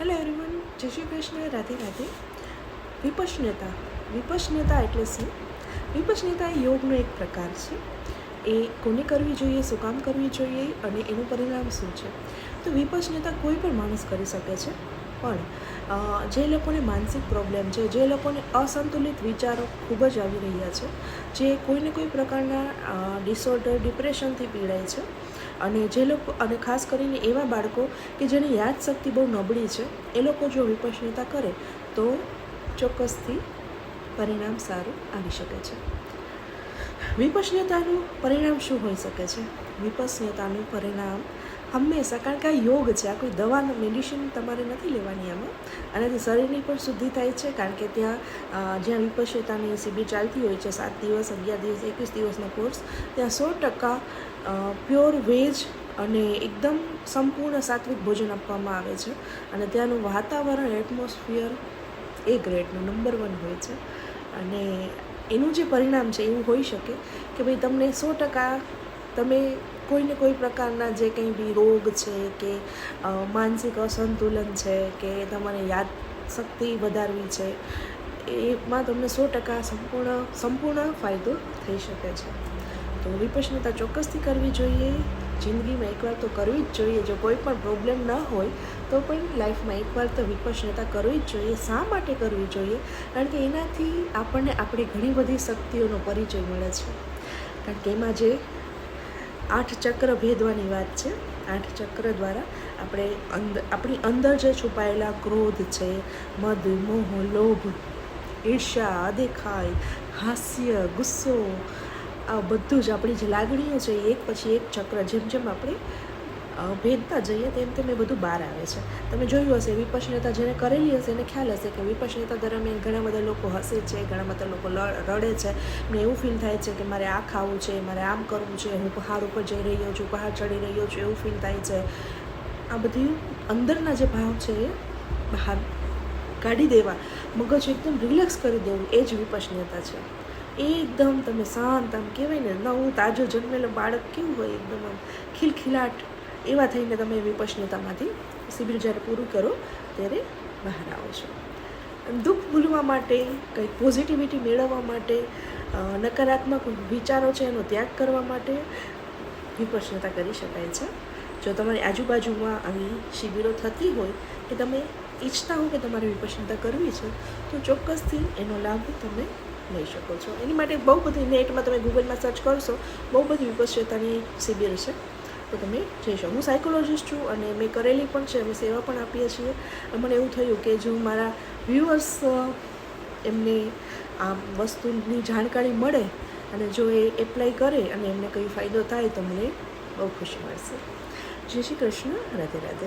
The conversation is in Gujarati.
હેલો એવરીવન જય શ્રી કૃષ્ણ રાધે રાધે વિપશ્યતા વિપશ્યતા એટલે શું? વિપશ્યતા એ યોગનો એક પ્રકાર છે. એ કોને કરવી જોઈએ, શું કામ કરવી જોઈએ અને એનું પરિણામ શું છે? તો વિપશ્યતા કોઈ પણ માણસ કરી શકે છે. પણ જે લોકોને માનસિક પ્રોબ્લેમ છે, જે લોકોને અસંતુલિત વિચારો ખૂબ જ આવી રહ્યા છે, જે કોઈને કોઈ પ્રકારના ડિસઓર્ડર ડિપ્રેશનથી પીડાય છે અને જે લોકો, અને ખાસ કરીને એવા બાળકો કે જેની યાદશક્તિ બહુ નબળી છે, એ લોકો જો વિપશ્યતા કરે, તો ચોક્કસથી પરિણામ સારું આવી શકે છે. વિપશ્યતાનું પરિણામ શું હોઈ શકે છે? વિપશ્યતાનું પરિણામ હંમેશા, કારણ કે આ યોગ છે, આ કોઈ દવા મેડિસિન તમારે નથી લેવાની આમાં. અને શરીરની પણ શુદ્ધિ થાય છે, કારણ કે ત્યાં જ્યાં વિપશ્યતાની શિબિર ચાલતી હોય છે, સાત દિવસ, અગિયાર દિવસ, એકવીસ દિવસનો કોર્સ ત્યાં સો ટકા પ્યોર વેજ અને એકદમ સંપૂર્ણ સાત્વિક ભોજન આપવામાં આવે છે. અને ત્યાંનું વાતાવરણ એટમોસ્ફિયર એ ગ્રેડનું નંબર વન હોય છે. અને એનું જે પરિણામ છે, એવું હોઈ શકે કે ભાઈ તમને સો ટકા તમે કોઈને કોઈ પ્રકારના જે કંઈ બી રોગ છે કે માનસિક અસંતુલન છે કે તમારે યાદ શક્તિ વધારવી છે, એમાં તમને સો ટકા સંપૂર્ણ સંપૂર્ણ ફાયદો થઈ શકે છે. તો વિપશ્યતા ચોક્કસથી કરવી જોઈએ. જિંદગીમાં એકવાર તો કરવી જ જોઈએ. જો કોઈ પણ પ્રોબ્લેમ ન હોય, તો પણ લાઈફમાં એકવાર તો વિપશ્યતા કરવી જ જોઈએ. શા માટે કરવી જોઈએ? કારણ કે એનાથી આપણને આપણી ઘણી બધી શક્તિઓનો પરિચય મળે છે. કારણ કે એમાં જે આઠ ચક્ર ભેદવાની વાત છે. આઠ ચક્ર દ્વારા આપણે અંદર આપણી અંદર જે છુપાયેલા ક્રોધ છે, મદ, મોહ, લોભ ઈર્ષા અદેખાઈ હાસ્ય, ગુસ્સો, આ બધું જ આપણી જે લાગણીઓ છે એક પછી એક ચક્ર જેમ જેમ આપણે ભેદતા જઈએ તેમ તેમ એ બધું બહાર આવે છે. તમે જોયું હશે વિપશ્યતા જેને કરેલી હશે એને ખ્યાલ હશે કે વિપશ્યતા દરમિયાન ઘણા બધા લોકો હસે છે, ઘણા બધા લોકો રડે છે. ને એવું ફીલ થાય છે કે મારે આ ખાવું છે, મારે આમ કરવું છે, હું પહાડ ઉપર જઈ રહ્યો છું, પહાડ ચડી રહ્યો છું, એવું ફીલ થાય છે. આ બધી અંદરના જે ભાવ છે એ બહાર કાઢી દેવા, મગજ એકદમ રિલેક્સ કરી દેવું, એ જ વિપશ્યતા છે. એકદમ તમે શાંત, આમ કહેવાય ને, નવું, તાજો જન્મેલો બાળક કેવું હોય એકદમ આમ ખિલખિલાટ એવા થઈને તમે વિપશ્યતામાંથી શિબિર જ્યારે પૂરું કરો, ત્યારે બહાર આવો છો. દુઃખ ભૂલવા માટે, કંઈક પોઝિટિવિટી મેળવવા માટે નકારાત્મક વિચારો છે એનો ત્યાગ કરવા માટે વિપશ્યતા કરી શકાય છે. જો તમારી આજુબાજુમાં આવી શિબિરો થતી હોય કે તમે ઈચ્છતા હો કે તમારે વિપશ્યતા કરવી છે, તો ચોક્કસથી એનો લાભ તમે લઈ શકો છો. એની માટે બહુ બધી નેટમાં તમે ગૂગલમાં સર્ચ કરશો, બહુ બધી વિપશ્યતાની શિબિર છે. તો તમે જઈ શકો. હું સાયકોલોજિસ્ટ છું અને મેં કરેલી પણ છે, અમે સેવા પણ આપીએ છીએ. મને એવું થયું કે જો મારા વ્યૂઅર્સ એમને આ વસ્તુની જાણકારી મળે અને જો એ એપ્લાય કરે અને એમને કંઈ ફાયદો થાય તો મને બહુ ખુશી મળશે. જય શ્રી કૃષ્ણ. રાધે રાધે.